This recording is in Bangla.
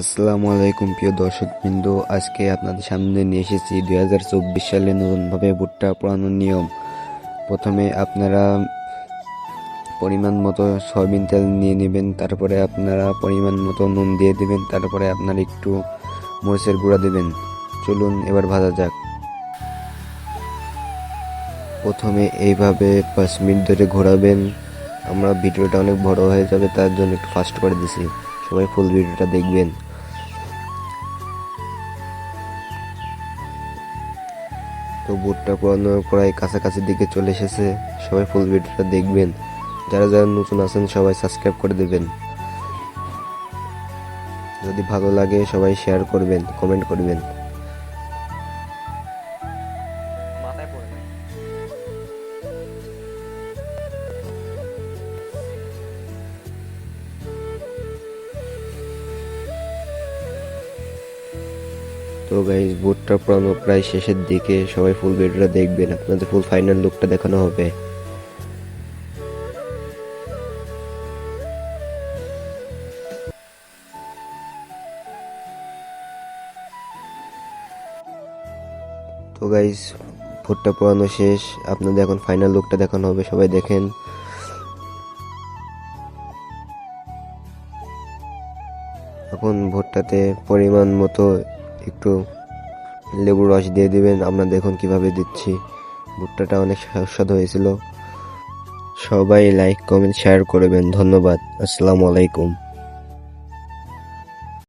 আসসালামু আলাইকুম, প্রিয় দর্শক বিন্দু আজকে আপনাদের সামনে নিয়ে এসেছি দুই হাজার চব্বিশ সালে নতুনভাবে ভুট্টা পোড়ানোর নিয়ম। প্রথমে আপনারা পরিমাণ মতো সয়াবিন তেল নিয়ে নেবেন, তারপরে আপনারা পরিমাণ মতো নুন দিয়ে দেবেন, তারপরে আপনারা একটু মরিচের গুঁড়া দেবেন। চলুন এবার ভাজা যাক। প্রথমে এইভাবে পাঁচ মিনিট ধরে ঘোরাবেন। আমরা ভিডিওটা অনেক বড় হয়ে যাবে, তার জন্য একটু ফাস্ট করে দিছি। সবাই ফুল ভিডিওটা দেখবেন। তো বোটটা পুরানো প্রায় কাছাকাছি দিকে চলে এসেছে, সবাই ফুল ভিডিওটা দেখবেন। যারা যারা নতুন আছেন, সবাই সাবস্ক্রাইব করে দেবেন। যদি ভালো লাগে, সবাই শেয়ার করবেন কমেন্ট করবেন। তো গাইজ বুটটা পোড়ানো প্রায় শেষের দিকে। সবাই ফুল ভিডিওটা দেখবেন, আপনাদের ফুল ফাইনাল লুকটা দেখানো হবে। তো গাইজ ভুট্টা পোড়ানো শেষ। আপনাদের এখন ফাইনাল লুকটা দেখানো হবে, সবাই দেখেন। এখন ভুট্টাতে পরিমাণ মতো একটু লেবুর রস দিয়ে দিবেন। আমরা দেখুন কীভাবে দিচ্ছি। ভুট্টাটা অনেক সুস্বাদু হয়েছিল। সবাই লাইক কমেন্ট শেয়ার করবেন। ধন্যবাদ। আসসালামু আলাইকুম।